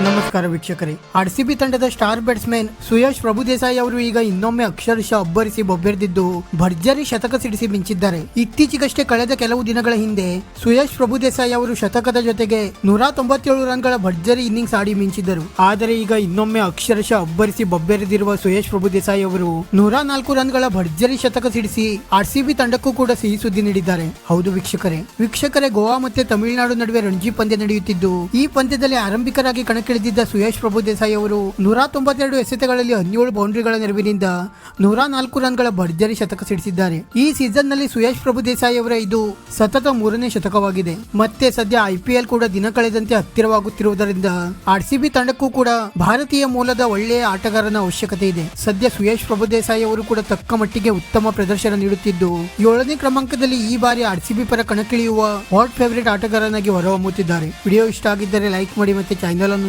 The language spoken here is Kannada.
ನಮಸ್ಕಾರ ವೀಕ್ಷಕರೇ. ಆರ್ಸಿಬಿ ತಂಡದ ಸ್ಟಾರ್ ಬ್ಯಾಟ್ಸ್ಮನ್ ಸುಯಶ್ ಪ್ರಭು ದೇಸಾಯಿ ಅವರು ಈಗ ಇನ್ನೊಮ್ಮೆ ಅಕ್ಷರಶಃ ಅಬ್ಬರಿಸಿ ಬೊಬ್ಬೆರೆದಿದ್ದು ಭರ್ಜರಿ ಶತಕ ಸಿಡಿಸಿ ಮಿಂಚಿದ್ದಾರೆ. ಇತ್ತೀಚೆಗಷ್ಟೇ ಕಳೆದ ಕೆಲವು ದಿನಗಳ ಹಿಂದೆ ಸುಯಶ್ ಪ್ರಭುದೇಸಾಯಿ ಅವರು ಶತಕದ ಜೊತೆಗೆ ನೂರ ತೊಂಬತ್ತೇಳು ರನ್ಗಳ ಭರ್ಜರಿ ಇನ್ನಿಂಗ್ಸ್ ಆಡಿ ಮಿಂಚಿದ್ದರು. ಆದರೆ ಈಗ ಇನ್ನೊಮ್ಮೆ ಅಕ್ಷರಶಃ ಅಬ್ಬರಿಸಿ ಬೊಬ್ಬೆರೆದಿರುವ ಸುಯಶ್ ಪ್ರಭುದೇಸಾಯಿ ಅವರು ನೂರ ನಾಲ್ಕು ರನ್ಗಳ ಭರ್ಜರಿ ಶತಕ ಸಿಡಿಸಿ ಆರ್ಸಿಬಿ ತಂಡಕ್ಕೂ ಕೂಡ ಸಿಹಿ ಸುದ್ದಿ ನೀಡಿದ್ದಾರೆ. ಹೌದು ವೀಕ್ಷಕರೇ. ವೀಕ್ಷಕರೇ, ಗೋವಾ ಮತ್ತೆ ತಮಿಳುನಾಡು ನಡುವೆ ರಣಜಿ ಪಂದ್ಯ ನಡೆಯುತ್ತಿದ್ದು, ಈ ಪಂದ್ಯದಲ್ಲಿ ಆರಂಭಿಕರಾಗಿ ಕಣಕ್ಕಿಳಿದಿದ್ದ ಸುಯೇಶ್ ಪ್ರಭು ದೇಸಾಯಿ ಅವರು ನೂರ ತೊಂಬತ್ತೆರಡು ಎಸೆತಗಳಲ್ಲಿ ಹದಿನೇಳು ಬೌಂಡ್ರಿಗಳ ನೆರವಿನಿಂದ ನೂರ ನಾಲ್ಕು ರನ್ಗಳ ಭರ್ಜರಿ ಶತಕ ಸಿಡಿಸಿದ್ದಾರೆ. ಈ ಸೀಸನ್ನಲ್ಲಿ ಸುಯೇಶ್ ಪ್ರಭು ದೇಸಾಯಿ ಅವರ ಇದು ಸತತ ಮೂರನೇ ಶತಕವಾಗಿದೆ. ಮತ್ತೆ ಸದ್ಯ ಐಪಿಎಲ್ ಕೂಡ ದಿನ ಕಳೆದಂತೆ ಹತ್ತಿರವಾಗುತ್ತಿರುವುದರಿಂದ ಆರ್ಸಿಬಿ ತಂಡಕ್ಕೂ ಕೂಡ ಭಾರತೀಯ ಮೂಲದ ಒಳ್ಳೆಯ ಆಟಗಾರನ ಅವಶ್ಯಕತೆ ಇದೆ. ಸದ್ಯ ಸುಯೇಶ್ ಪ್ರಭು ದೇಸಾಯಿ ಅವರು ಕೂಡ ತಕ್ಕ ಮಟ್ಟಿಗೆ ಉತ್ತಮ ಪ್ರದರ್ಶನ ನೀಡುತ್ತಿದ್ದು, ಏಳನೇ ಕ್ರಮಾಂಕದಲ್ಲಿ ಈ ಬಾರಿ ಆರ್ಸಿಬಿ ಪರ ಕಣಕ್ಕಿಳಿಯುವ ಹಾಟ್ ಫೇವರೇಟ್ ಆಟಗಾರನಾಗಿ ಹೊರಹೊಮ್ಮುತ್ತಿದ್ದಾರೆ. ವಿಡಿಯೋ ಇಷ್ಟ ಆಗಿದ್ದರೆ ಲೈಕ್ ಮಾಡಿ ಮತ್ತೆ ಚಾನೆಲ್ ಅನ್ನು